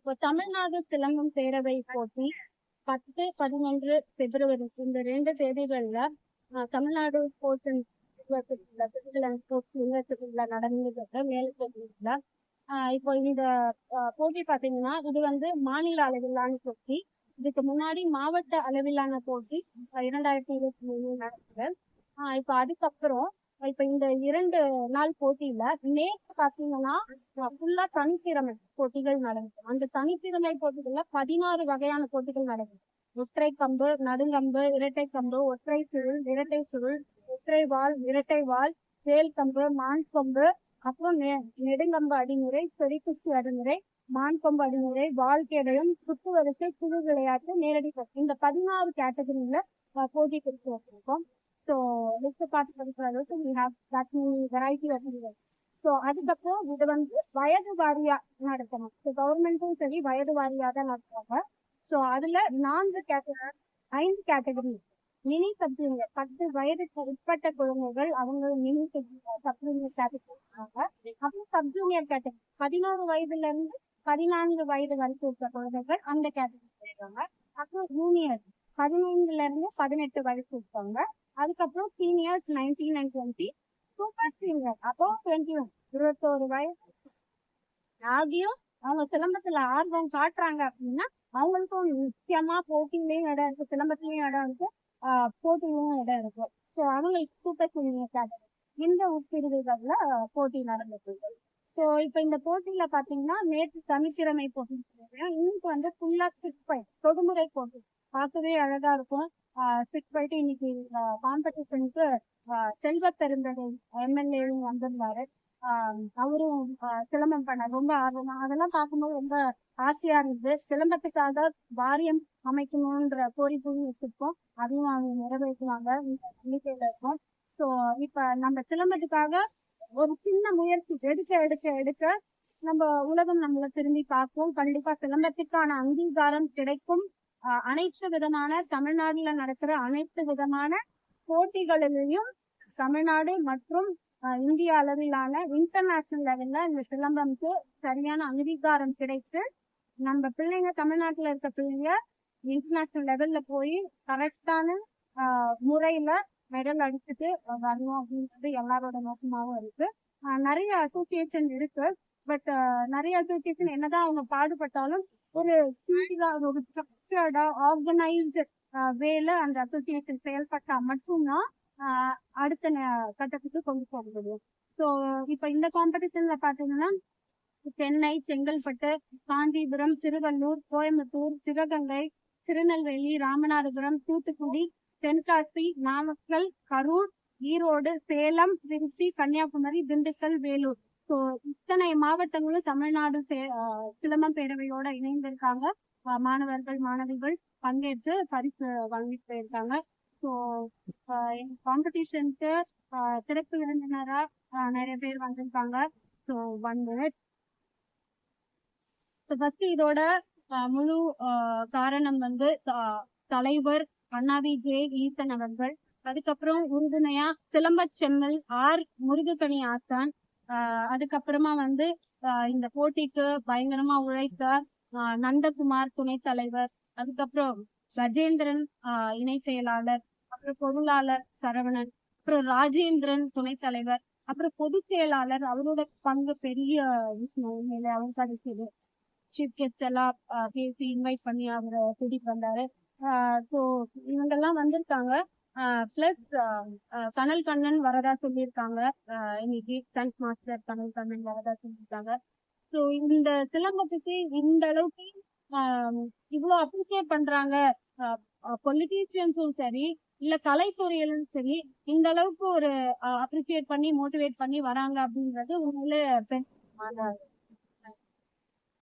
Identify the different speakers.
Speaker 1: இப்போ தமிழ்நாடு சிலம்பம் பேரவை போட்டி பத்து பதினொன்று பிப்ரவரி இந்த ரெண்டு தேதிகள்ல தமிழ்நாடு ஸ்போர்ட்ஸ் அண்ட் யூனிவர்சிட்டியில பிசிக்கல் அண்ட் ஸ்போர்ட்ஸ் யூனிவர்சிட்டியில நடந்துகிட்டு மேல் இப்போ இந்த போட்டி பாத்தீங்கன்னா இது வந்து மாநில அளவிலான போட்டி. இதுக்கு முன்னாடி மாவட்ட அளவிலான போட்டி இரண்டாயிரத்தி இருபத்தி மூணு நடந்தது. இப்போ அதுக்கப்புறம் இப்ப இந்த இரண்டு நாள் போட்டியில நேற்று பாத்தீங்கன்னா ஃபுல்லா தனித்திறமை போட்டிகள் நடந்தது. அந்த தனித்திறமை போட்டிகள்ல பதினாறு வகையான போட்டிகள் நடக்குது ஒற்றை கம்பு நடுங்கம்பு இரட்டை கம்பு ஒற்றை சுருள் இரட்டை சுருள் ஒற்றை வால் இரட்டை வால் வேல் கம்பு மான் கொம்பு அப்புறம் நெ- நெடுங்கம்பு அடிமுறை செடிக்குச்சி அடிமுறை மான் கொம்பு அடிமுறை வால் கேடயம் சுத்து வரிசை குழு விளையாட்டு நேரடி இந்த பதினாறு கேட்டகரியில போட்டி கொடுத்து வச்சிருக்கோம். ஸோ லிஸ்ட் பார்த்து படிக்கிற அளவுக்கு we have that many variety of events. So அதுக்கப்புறம் இது வந்து வயது வாரியா நடத்தணும். ஸோ கவர்மெண்ட்டும் சரி வயது வாரியா தான் நடத்துவாங்க. ஸோ அதுல நான்கு கேட்டகரி ஐந்து கேட்டகரி மினி சப்ஜூனியர் பத்து வயதுக்கு உட்பட்ட குழந்தைகள் அவங்க மினி சப்ஜூனியர் கேட்டகரி அப்புறம் சப்ஜூனியர் கேட்டகரி பதினோரு வயதுல இருந்து பதினான்கு வயது வரைக்கும் இருக்கிற குழந்தைகள் அந்த கேட்டகரி இருக்காங்க அப்புறம் ஜூனியர்ஸ் பதினைந்துல இருந்து பதினெட்டு வயசு இருப்பாங்க அதுக்கப்புறம் seniors nineteen and twenty super senior அப்போ டுவெண்ட்டி ஒன் இருபத்தோரு வயசு. ஆகியும் அவங்க சிலம்பத்துல ஆர்வம் காட்டுறாங்க அப்படின்னா அவங்களுக்கும் நிச்சயமா போட்டியிலயும் இடம் இருக்கு. சிலம்பத்திலயும் இடம் இருக்கு. ஆஹ் இடம் இருக்கு. சோ அவங்களுக்கு சூப்பர் சீனியர் கேட்டகரி இந்த உட்பிரிவுகள்ல போட்டி நடந்துட்டு ஸோ சோ இப்ப இந்த போட்டியில பாத்தீங்கன்னா நேற்று தனித்திறமை போட்டி இன்னைக்கு வந்து ஃபுல்லா ஸ்டிக் ஃபைட் தொடுமுறை போட்டி. பார்க்கவே அழகா இருக்கும். ஸ்டிக் ஃபைட் இன்னைக்கு காம்படிஷனுக்கு செல்வ பெருந்தகை எம்எல்ஏவும் வந்திருந்தாரு. அவரும் சிலம்பம் பண்ண ரொம்ப ஆர்வமா அதெல்லாம் பார்க்கும்போது ரொம்ப ஆசையா இருந்தது. சிலம்பத்துக்காக வாரியம் அமைக்கணும்ன்ற கோரிக்கையும் வச்சிருக்கோம். அதையும் அவங்க நிறைவேற்றுவாங்க. இந்த நம்பிக்கையில இருக்கும். சோ இப்ப நம்ம சிலம்பத்துக்காக ஒரு சின்ன முயற்சி எடுக்க எடுக்க எடுக்க நம்ம உலகம் நம்மள திரும்பி பார்க்கும். கண்டிப்பா சிலம்பத்திற்கான அங்கீகாரம் கிடைக்கும். அனைத்து விதமான தமிழ்நாடுல நடக்கிற அனைத்து விதமான போட்டிகளிலையும் தமிழ்நாடு மற்றும் இந்திய அளவிலான இன்டர்நேஷனல் லெவல்ல இந்த சிலம்பம்க்கு சரியான அங்கீகாரம் கிடைத்து நம்ம பிள்ளைங்க தமிழ்நாட்டுல இருக்க பிள்ளைங்க இன்டர்நேஷனல் லெவல்ல போய் கரெக்டான முறையில மெடல் அடிச்சுட்டு வரணும் அப்படின்றது எல்லாரோட நோக்கமாகவும் இருக்கு. நிறைய அசோசியேஷன் இருக்கு. பட் நிறைய அசோசியேஷன் என்னதான் அவங்க பாடுபட்டாலும் ஒரு சீரா ஒரு ஸ்ட்ரக்சர்டா ஆர்கனைஸ்டு வேல அந்த அசோசியேஷன் செயல்பட்டா மட்டும்தான் அடுத்த கட்டத்துக்கு கொண்டு போக முடியும். ஸோ இப்போ இந்த காம்படிஷன்ல பாத்தீங்கன்னா சென்னை செங்கல்பட்டு காஞ்சிபுரம் திருவள்ளூர் கோயம்புத்தூர் சிவகங்கை திருநெல்வேலி ராமநாதபுரம் தூத்துக்குடி தென்காசி நாமக்கல் கரூர் ஈரோடு சேலம் திருச்சி கன்னியாகுமரி திண்டுக்கல் வேலூர். ஸோ இத்தனை மாவட்டங்களும் தமிழ்நாடு சே- ஆஹ் சிலம்பம் பேரவையோட இணைந்திருக்காங்க. மாணவர்கள் மாணவிகள் பங்கேற்று பரிசு வாங்கிட்டு போயிருக்காங்க. ஸோ காம்படிஷனுக்கு சிறப்பு விருந்தினரா நிறைய பேர் வந்திருக்காங்க. So one minute so first இதோட முழு ஆஹ் காரணம் வந்து தலைவர் அண்ணாவி ஜே ஈசன் அவர்கள். அதுக்கப்புறம் உறுதுணையா சிலம்பச் செம்மல் ஆர் முருகக்கணி ஆசான். ஆஹ் அதுக்கப்புறமா வந்து ஆஹ் இந்த போட்டிக்கு பயங்கரமா உழைத்த ஆஹ் நந்தகுமார் துணைத் தலைவர். அதுக்கப்புறம் கஜேந்திரன் ஆஹ் இணை செயலாளர். அப்புறம் பொருளாளர் சரவணன். அப்புறம் ராஜேந்திரன் துணைத் தலைவர். அப்புறம் பொதுச் செயலாளர் அவரோட பங்கு பெரிய விஷயம் அவர் கிடைச்சது. சீஃப் கெஸ்ட் எல்லாம் பேசி இன்வைட் பண்ணி அவரை கூட்டிட்டு வந்தாரு. ஸோ இவங்கெல்லாம் வந்திருக்காங்க. பிளஸ் கனல் கண்ணன் வரதா சொல்லியிருக்காங்க. இன்னைக்கு ஸ்டன்ட் மாஸ்டர் கனல் கண்ணன் வரதா சொல்லியிருக்காங்க. ஸோ இந்த சிலம்பத்துக்கு இந்த அளவுக்கு ஆஹ் இவ்வளோ அப்ரிசியேட் பண்றாங்க. பொலிட்டீஷியன்ஸும் சரி இல்ல கலைத்துறையிலும் சரி இந்த அளவுக்கு ஒரு அப்ரிசியேட் பண்ணி மோட்டிவேட் பண்ணி வராங்க அப்படின்றது உண்மையிலே பெருமையான